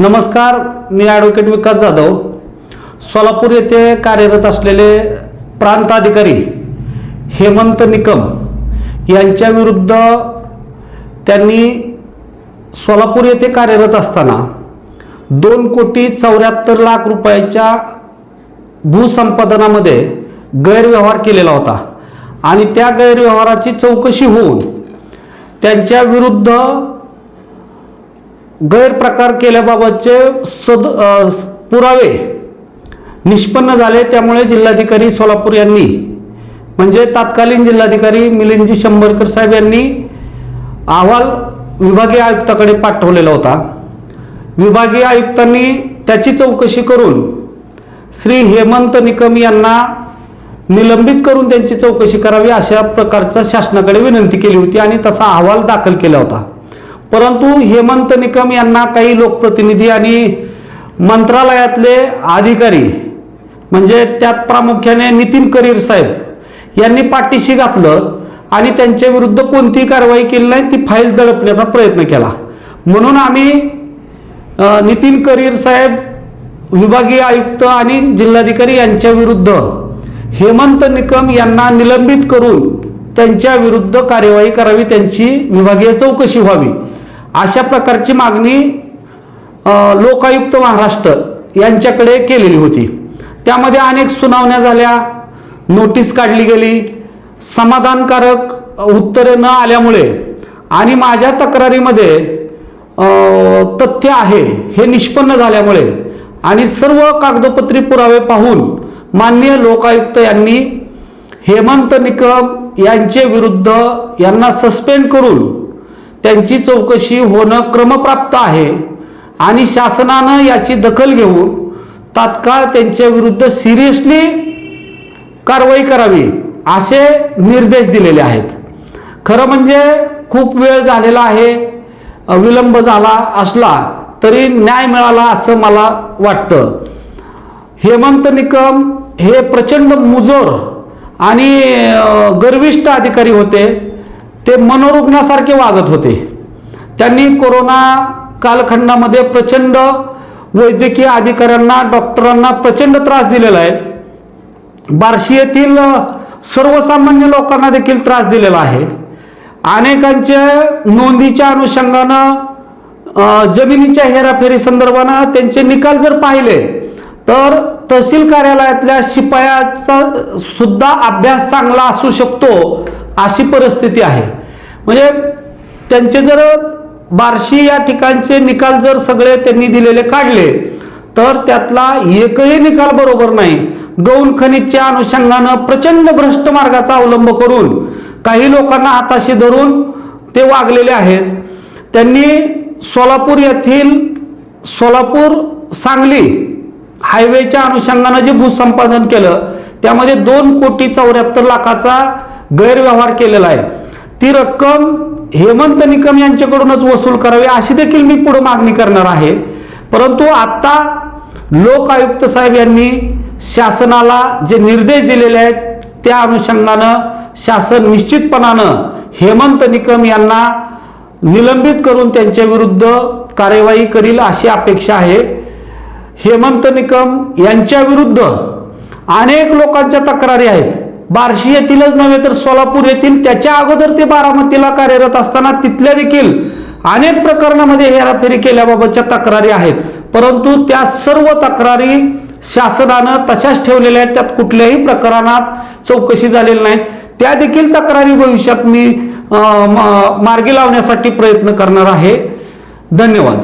नमस्कार मी ॲडव्होकेट विकास जाधव. सोलापूर येथे कार्यरत असलेले प्रांताधिकारी हेमंत निकम यांच्या विरुद्ध त्यांनी सोलापूर येथे कार्यरत असताना दोन कोटी चौऱ्याहत्तर लाख रुपयाच्या भूसंपादनामध्ये गैरव्यवहार केलेला होता. आणि त्या गैरव्यवहाराची चौकशी होऊन त्यांच्या विरुद्ध गैरप्रकार केल्याबाबतचे सद पुरावे निष्पन्न झाले त्यामुळे जिल्हाधिकारी सोलापूर यांनी म्हणजे तत्कालीन जिल्हाधिकारी मिलिंदजी शंभरकर साहेब यांनी अहवाल विभागीय आयुक्ताकडे पाठवलेला होता. विभागीय आयुक्तांनी त्याची चौकशी करून श्री हेमंत निकम यांना निलंबित करून त्यांची चौकशी करावी अशा प्रकारचा शासनाकडे विनंती केली होती आणि तसा अहवाल दाखल केला होता. परंतु हेमंत निकम यांना काही लोकप्रतिनिधी आणि मंत्रालयातले अधिकारी म्हणजे त्यात प्रामुख्याने नितीन करीर साहेब यांनी पाठीशी घातलं आणि त्यांच्या विरुद्ध कोणतीही कारवाई केली नाही ती फाईल दडपण्याचा प्रयत्न केला. म्हणून आम्ही नितीन करीर साहेब विभागीय आयुक्त आणि जिल्हाधिकारी यांच्या विरुद्ध हेमंत निकम यांना निलंबित करून त्यांच्या विरुद्ध कार्यवाही करावी त्यांची विभागीय चौकशी व्हावी. अशा प्रकारची मागणी लोकायुक्त महाराष्ट्र यांच्याकडे केलेली होती. त्यामध्ये अनेक सुनावण्या झाल्या नोटीस काढली गेली. समाधानकारक उत्तरे न आल्यामुळे आणि माझ्या तक्रारीमध्ये तथ्य आहे हे निष्पन्न झाल्यामुळे आणि सर्व कागदोपत्री पुरावे पाहून माननीय लोकायुक्त यांनी हेमंत निकम यांचे विरुद्ध यांना सस्पेंड करून त्यांची चौकशी होणं क्रमप्राप्त आहे. आणि शासनानं याची दखल घेऊन तात्काळ त्यांच्या विरुद्ध सिरियसली कारवाई करावी असे निर्देश दिलेले आहेत. खरं म्हणजे खूप वेळ झालेला आहे विलंब झाला असला तरी न्याय मिळाला असं मला वाटतं. हेमंत निकम हे प्रचंड मुजोर आणि गर्विष्ठ अधिकारी होते. ते मनोरुग्णासारखे वागत होते. त्यांनी कोरोना कालखंडामध्ये प्रचंड वैद्यकीय अधिकाऱ्यांना डॉक्टरांना प्रचंड त्रास दिलेला आहे. बार्शी येथील सर्वसामान्य लोकांना देखील त्रास दिलेला आहे. अनेकांच्या नोंदीच्या अनुषंगानं जमिनीच्या हेराफेरी संदर्भानं त्यांचे निकाल जर पाहिले तर तहसील कार्यालयातल्या शिपायाचा सुद्धा अभ्यास चांगला असू शकतो अशी परिस्थिती आहे. म्हणजे त्यांचे जर बार्शी या ठिकाणचे निकाल जर सगळे त्यांनी दिलेले काढले तर त्यातला एकही निकाल बरोबर नाही. गौण खनिजच्या अनुषंगानं प्रचंड भ्रष्ट मार्गाचा अवलंब करून काही लोकांना हाताशी धरून ते वागलेले आहेत. त्यांनी सोलापूर येथील सोलापूर सांगली हायवेच्या अनुषंगानं जे भूसंपादन केलं त्यामध्ये दोन कोटी चौऱ्याहत्तर लाखाचा गैरव्यवहार केलेला आहे. ती रक्कम हेमंत निकम यांच्याकडूनच वसूल करावी अशी देखील मी पुढे मागणी करणार आहे. परंतु आत्ता लोक आयुक्त साहेब यांनी शासनाला जे निर्देश दिलेले आहेत त्या अनुषंगानं शासन निश्चितपणानं हेमंत निकम यांना निलंबित करून त्यांच्या विरुद्ध कार्यवाही करील अशी अपेक्षा आहे. हेमंत निकम यांच्या विरुद्ध अनेक लोकांच्या तक्रारी आहेत. बार्शी येथीलच नव्हे तर सोलापूर येथील त्याच्या अगोदर ते बारामतीला कार्यरत असताना तिथल्या देखील अनेक प्रकरणामध्ये हेराफेरी केल्याबाबतच्या तक्रारी आहेत. परंतु त्या सर्व तक्रारी शासनानं तशाच ठेवलेल्या आहेत. त्यात कुठल्याही प्रकरणात चौकशी झालेली नाही. त्या देखील तक्रारी भविष्यात मी मार्गी लावण्यासाठी प्रयत्न करणार आहे. धन्यवाद.